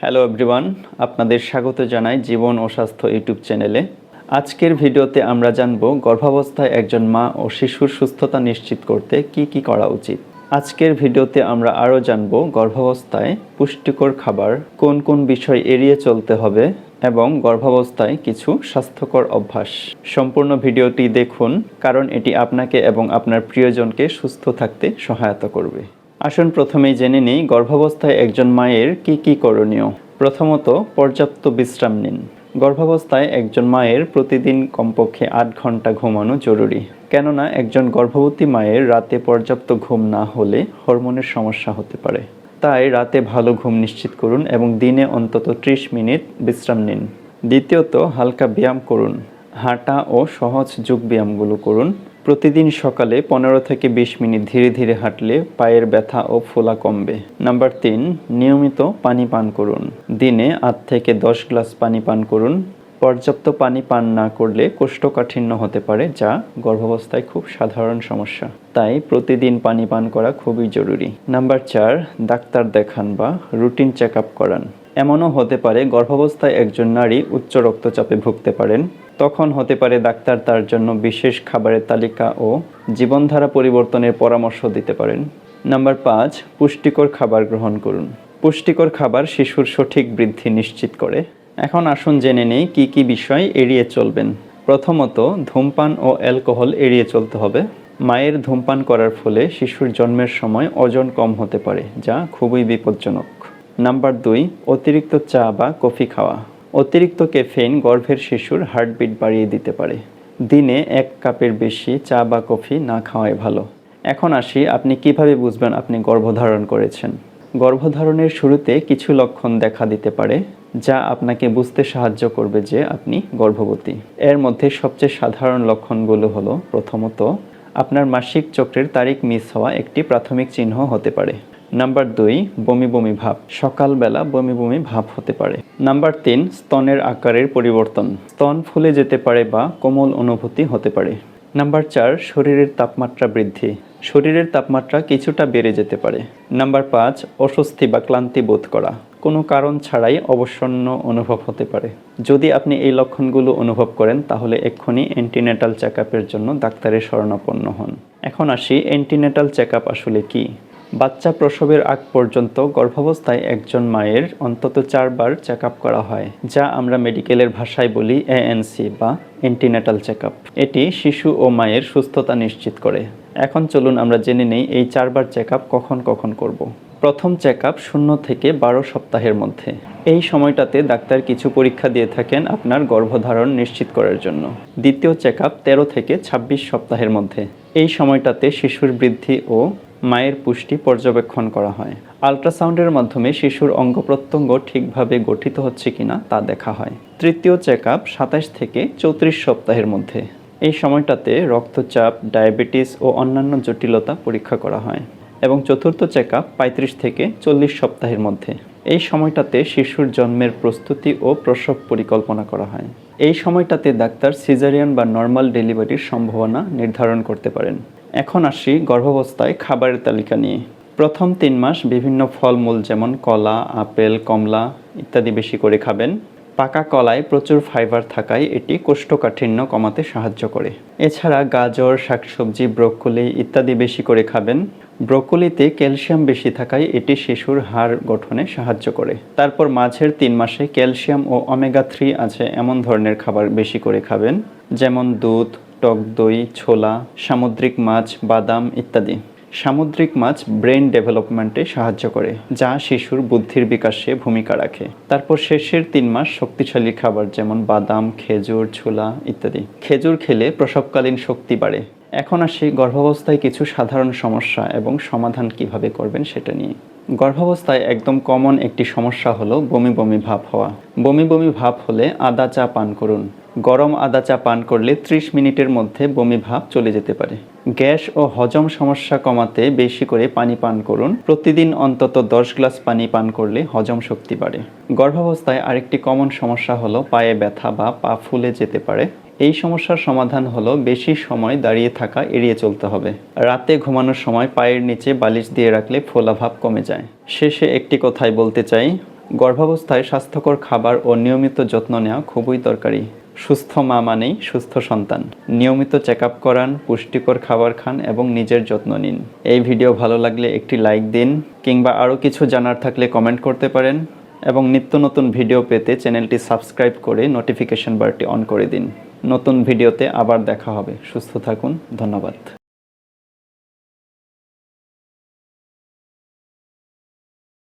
Hello everyone আপনাদের স্বাগত জানাই জীবন ও স্বাস্থ্য ইউটিউব চ্যানেলে। আজকের ভিডিওতে আমরা জানব গর্ভাবস্থায় একজন মা ও শিশুর সুস্থতা নিশ্চিত করতে কি কি করা উচিত। আজকের ভিডিওতে আমরা আরও জানব গর্ভাবস্থায় পুষ্টিকর খাবার কোন কোন বিষয় এড়িয়ে চলতে হবে এবং গর্ভাবস্থায় কিছু স্বাস্থ্যকর অভ্যাস। সম্পূর্ণ ভিডিওটি দেখুন, কারণ এটি আপনাকে এবং আপনার প্রিয়জনকে সুস্থ থাকতে সহায়তা করবে। আসুন প্রথমেই জেনে নিই গর্ভাবস্থায় একজন মায়ের কি কি করণীয়। প্রথমত, পর্যাপ্ত বিশ্রাম নিন। গর্ভাবস্থায় একজন মায়ের প্রতিদিন কমপক্ষে আট ঘণ্টা ঘুমানো জরুরি, কেননা একজন গর্ভবতী মায়ের রাতে পর্যাপ্ত ঘুম না হলে হরমোনের সমস্যা হতে পারে। তাই রাতে ভালো ঘুম নিশ্চিত করুন এবং দিনে অন্তত ত্রিশ মিনিট বিশ্রাম নিন। দ্বিতীয়ত, হালকা ব্যায়াম করুন। হাঁটা ও সহজ যোগ ব্যায়ামগুলো করুন। প্রতিদিন সকালে পনেরো থেকে বিশ মিনিট ধীরে ধীরে হাঁটলে পায়ের ব্যথা ও ফোলা কমবে। নাম্বার তিন, নিয়মিত পানি পান করুন। দিনে আট থেকে দশ গ্লাস পানি পান করুন। পর্যাপ্ত পানি পান না করলে কোষ্ঠকাঠিন্য হতে পারে, যা গর্ভাবস্থায় খুব সাধারণ সমস্যা। তাই প্রতিদিন পানি পান করা খুবই জরুরি। নাম্বার চার, ডাক্তার দেখান বা রুটিন চেক আপ করান। এমনও হতে পারে, গর্ভাবস্থায় একজন নারী উচ্চ রক্তচাপে ভুগতে পারেন। তখন হতে পারে, ডাক্তার তার জন্য বিশেষ খাবারের তালিকা ও জীবনধারা পরিবর্তনের পরামর্শ দিতে পারেন। নাম্বার পাঁচ, পুষ্টিকর খাবার গ্রহণ করুন। পুষ্টিকর খাবার শিশুর সঠিক বৃদ্ধি নিশ্চিত করে। এখন আসুন জেনে নেই কি কি বিষয় এড়িয়ে চলবেন। প্রথমত, ধূমপান ও অ্যালকোহল এড়িয়ে চলতে হবে। মায়ের ধূমপান করার ফলে শিশুর জন্মের সময় ওজন কম হতে পারে, যা খুবই বিপজ্জনক। নাম্বার দুই, অতিরিক্ত চা বা কফি খাওয়া। অতিরিক্ত ক্যাফেইন গর্ভের শিশুর হার্টবিট বাড়িয়ে দিতে পারে। দিনে এক কাপের বেশি চা বা কফি না খাওয়াই ভালো। এখন আসি আপনি কীভাবে বুঝবেন আপনি গর্ভধারণ করেছেন। গর্ভধারণের শুরুতে কিছু লক্ষণ দেখা দিতে পারে। যা আপনাকে বুঝতে সাহায্য করবে যে আপনি গর্ভবতী। এর মধ্যে সবচেয়ে সাধারণ লক্ষণগুলো হলো, প্রথমত, আপনার মাসিক চক্রের তারিখ মিস হওয়া একটি প্রাথমিক চিহ্ন হতে পারে। নাম্বার দুই, বমি বমি ভাব। সকালবেলা বমি বমি ভাব হতে পারে। নাম্বার তিন, স্তনের আকারের পরিবর্তন। স্তন ফুলে যেতে পারে বা কোমল অনুভূতি হতে পারে। নাম্বার চার, শরীরের তাপমাত্রা বৃদ্ধি। শরীরের তাপমাত্রা কিছুটা বেড়ে যেতে পারে। নাম্বার পাঁচ, অস্বস্তি বা ক্লান্তি বোধ করা। কোনো কারণ ছাড়াই অবসন্ন অনুভব হতে পারে। যদি আপনি এই লক্ষণগুলো অনুভব করেন, তাহলে এক্ষুনি অ্যান্টিনেটাল চেক জন্য ডাক্তারের শরণাপন্ন হন। এখন আসি অ্যান্টিনেটাল চেক আসলে কি? বাচ্চা প্রসবের আগ পর্যন্ত গর্ভাবস্থায় একজন মায়ের অন্তত চারবার চেক করা হয়, যা আমরা মেডিকেলের ভাষায় বলি এএনসি বা অ্যান্টিনেটাল চেক এটি শিশু ও মায়ের সুস্থতা নিশ্চিত করে। এখন চলুন আমরা জেনে নেই, এই চারবার চেক কখন কখন করব। প্রথম চেক শূন্য থেকে বারো সপ্তাহের মধ্যে। এই সময়টাতে ডাক্তার কিছু পরীক্ষা দিয়ে থাকেন আপনার গর্ভধারণ নিশ্চিত করার জন্য। দ্বিতীয় চেক আপ তেরো থেকে ২৬ সপ্তাহের মধ্যে। এই সময়টাতে শিশুর বৃদ্ধি ও মায়ের পুষ্টি পর্যবেক্ষণ করা হয়। আল্ট্রাসাউন্ডের মাধ্যমে শিশুর অঙ্গ প্রত্যঙ্গ ঠিকভাবে গঠিত হচ্ছে কিনা তা দেখা হয়। তৃতীয় চেক আপ সাতাশ থেকে চৌত্রিশ সপ্তাহের মধ্যে। এই সময়টাতে রক্তচাপ, ডায়াবেটিস ও অন্যান্য জটিলতা পরীক্ষা করা হয়। এবং চতুর্থ চেক আপ পঁয়ত্রিশ থেকে চল্লিশ সপ্তাহের মধ্যে। এই সময়টাতে শিশুর জন্মের প্রস্তুতি ও প্রসব পরিকল্পনা করা হয়। এই সময়টাতে ডাক্তার সিজারিয়ান বা নর্মাল ডেলিভারির সম্ভাবনা নির্ধারণ করতে পারেন। এখন আসি গর্ভাবস্থায় খাবারের তালিকা নিয়ে। প্রথম তিন মাস বিভিন্ন ফলমূল যেমন কলা, আপেল, কমলা ইত্যাদি বেশি করে খাবেন। পাকা কলায় প্রচুর ফাইবার থাকায় এটি কোষ্ঠকাঠিন্য কমাতে সাহায্য করে। এছাড়া গাজর, শাকসবজি, ব্রোকলি ইত্যাদি বেশি করে খাবেন। ব্রোকলিতে ক্যালসিয়াম বেশি থাকায় এটি শিশুর হাড় গঠনে সাহায্য করে। তারপর মাঝের তিন মাসে ক্যালসিয়াম ও অমেগা থ্রি আছে এমন ধরনের খাবার বেশি করে খাবেন, যেমন দুধ, টক দই, ছোলা, সামুদ্রিক মাছ, বাদাম ইত্যাদি। সামুদ্রিক মাছ ব্রেন ডেভেলপমেন্টে সাহায্য করে, যা শিশুর বুদ্ধির বিকাশে ভূমিকা রাখে। তারপর শেষের তিন মাস শক্তিশালী খাবার, যেমন বাদাম, খেজুর, ছোলা ইত্যাদি। খেজুর খেলে প্রসবকালীন শক্তি বাড়ে। এখন আসি গর্ভাবস্থায় কিছু সাধারণ সমস্যা এবং সমাধান কীভাবে করবেন সেটা নিয়ে। গর্ভাবস্থায় একদম কমন একটি সমস্যা হলো বমি বমি ভাব হওয়া। বমি বমি ভাব হলে আদা চা পান করুন। গরম আদা চা পান করলে 30 মিনিটের মধ্যে বমি ভাব চলে যেতে পারে। গ্যাস ও হজম সমস্যা কমাতে বেশি করে পানি পান করুন। প্রতিদিন অন্তত দশ গ্লাস পানি পান করলে হজম শক্তি বাড়ে। গর্ভাবস্থায় আরেকটি কমন সমস্যা হলো পায়ে ব্যথা বা পা ফুলে যেতে পারে। এই সমস্যার সমাধান হলো বেশি সময় দাঁড়িয়ে থাকা, এড়িয়ে চলতে হবে। রাতে ঘুমানোর সময় পায়ের নিচে বালিশ দিয়ে রাখলে ফোলাভাব কমে যায়। শেষে একটি কথাই বলতে চাই, গর্ভাবস্থায় স্বাস্থ্যকর খাবার ও নিয়মিত যত্ন নেওয়া খুবই দরকারি। সুস্থ মা মানেই সুস্থ সন্তান। নিয়মিত চেক আপ করান, পুষ্টিকর খাবার খান এবং নিজের যত্ন নিন। এই ভিডিও ভালো লাগলে একটি লাইক দিন কিংবা আরও কিছু জানার থাকলে কমেন্ট করতে পারেন এবং নিত্য নতুন ভিডিও পেতে চ্যানেলটি সাবস্ক্রাইব করে নোটিফিকেশন বারটি অন করে দিন। নতুন ভিডিওতে আবার দেখা হবে। সুস্থ থাকুন। ধন্যবাদ।